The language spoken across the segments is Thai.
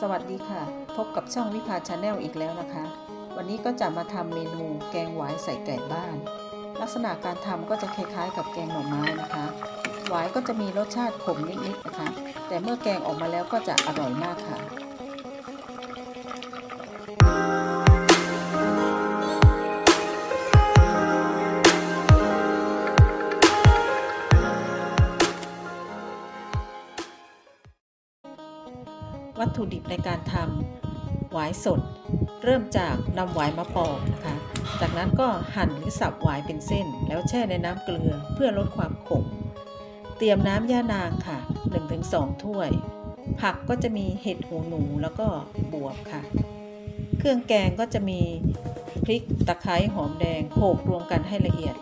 สวัสดีค่ะ พบกับช่องวิภาชาแนลอีกแล้วนะคะ วันนี้ก็จะมาทำเมนูแกงหวายใส่ไก่บ้าน ลักษณะการทำก็จะคล้ายๆ กับแกงหน่อไม้นะคะ หวายก็จะมีรสชาติขมนิดๆนะคะ แต่เมื่อแกงออกมาแล้วก็จะอร่อยมากค่ะ วัตถุดิบในการทำหวายสด เริ่มจากนำหวายมาปอกนะคะ จากนั้นก็หั่นหรือสับหวายเป็นเส้น แล้วแช่ในน้ำเกลือเพื่อลดความขม เตรียมน้ำย่านางค่ะ 1-2 ถ้วย ผักก็จะมีเห็ดหูหนูแล้วก็บวบค่ะ เครื่องแกงก็จะมีพริกตะไคร้หอมแดงโขลกรวมกันให้ละเอียด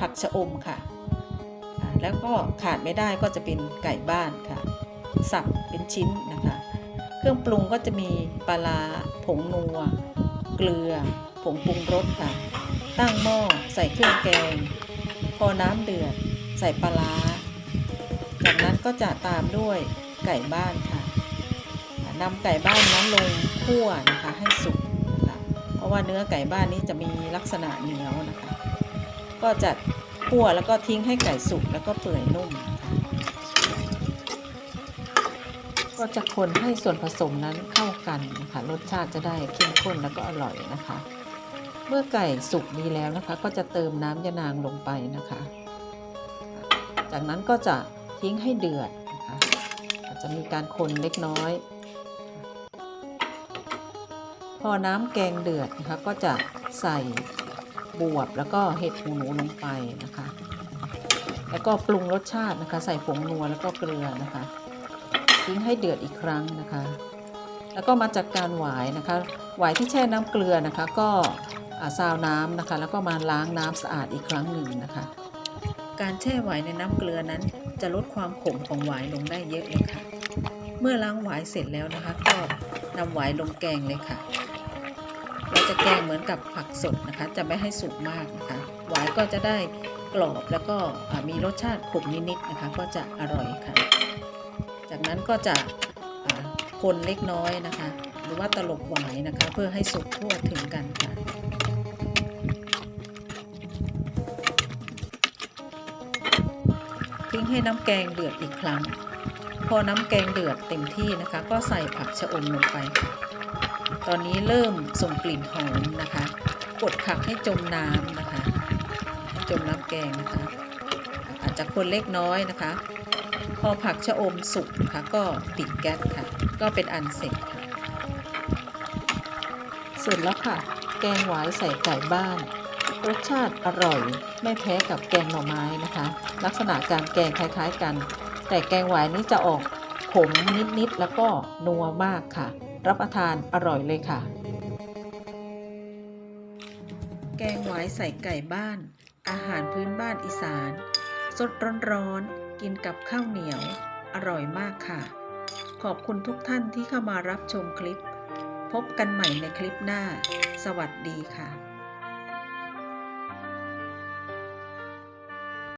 ผักชะอมค่ะ แล้วก็ขาดไม่ได้ก็จะเป็นไก่บ้านค่ะ สับเป็นชิ้นนะคะ เครื่องปรุงก็จะมีปลาร้าผงนัว เกลือ ผงปรุงรสค่ะ ตั้งหม้อใส่เครื่องแกง พอน้ำเดือด ใส่ปลาร้า จากนั้นก็จะตามด้วยไก่บ้านค่ะนำไก่บ้านนั้นลงคั่วนะคะให้สุกนะคะเพราะว่าเนื้อไก่บ้านนี้จะมีลักษณะเหนียวนะคะ ก็จะคั่วแล้วก็ทิ้งให้ไก่สุกแล้วก็เปื่อยนุ่มนะคะ ก็จะคนให้ส่วนผสมนั้นเข้ากันนะคะรสชาติจะได้เข้มข้นแล้วก็อร่อยนะคะ เมื่อไก่สุกดีแล้วนะคะ ก็จะเติมน้ำยะนางลงไปนะคะ จากนั้นก็จะทิ้งให้เดือดนะคะอาจจะมีการคนเล็กน้อย พอน้ำแกงเดือดนะคะก็จะใส่บวบแล้วก็เห็ดหูหนูลงไปนะคะ แล้วก็ปรุงรสชาตินะคะ ใส่ผงนัวแล้วก็เกลือนะคะ ทิ้งให้เดือดอีกครั้งนะคะ แล้วก็มาจากการหวายนะคะ หวายที่แช่น้ำเกลือนะคะ ก็ซาวน้ำนะคะ แล้วก็มาล้างน้ำสะอาดอีกครั้งหนึ่งนะคะ การแช่หวายในน้ำเกลือนั้นจะลดความขมของหวายลงได้เยอะเลยค่ะ เมื่อล้างหวายเสร็จแล้วนะคะ ก็นำหวายลงแกงเลยค่ะเราจะแกงเหมือนกับผักสดนะคะ จะไม่ให้สุกมากนะคะ หวายก็จะได้กรอบแล้วก็มีรสชาติขมนิดๆนะคะ ก็จะอร่อยค่ะ จากนั้นก็จะคนเล็กน้อยนะคะ หรือว่าตลบหวายนะคะ เพื่อให้สุกทั่วถึงกันค่ะทิ้งให้น้ำแกงเดือดอีกครั้ง พอน้ำแกงเดือดเต็มที่นะคะ ก็ใส่ผักชะอมลงไป ตอนนี้เริ่มส่งกลิ่นหอมนะคะ กดผักให้จมน้ำนะคะ จมน้ำแกงนะคะ อาจจะคนเล็กน้อยนะคะ พอผักชะอมสุกนะคะก็ปิดแก๊สค่ะ ก็เป็นอันเสร็จค่ะ เสร็จแล้วค่ะ แกงหวายใส่ไก่บ้าน รสชาติอร่อยไม่แพ้กับแกงหน่อไม้นะคะ ลักษณะการแกงคล้ายๆกัน แต่แกงหวายนี้จะออกขมนิดๆแล้วก็นัวมากค่ะ รับประทานอร่อยเลยค่ะ แกงหวายใส่ไก่บ้าน อาหารพื้นบ้านอีสาน สดร้อนๆ กินกับข้าวเหนียว อร่อยมากค่ะ ขอบคุณทุกท่านที่เข้ามารับชมคลิป พบกันใหม่ในคลิปหน้า สวัสดีค่ะ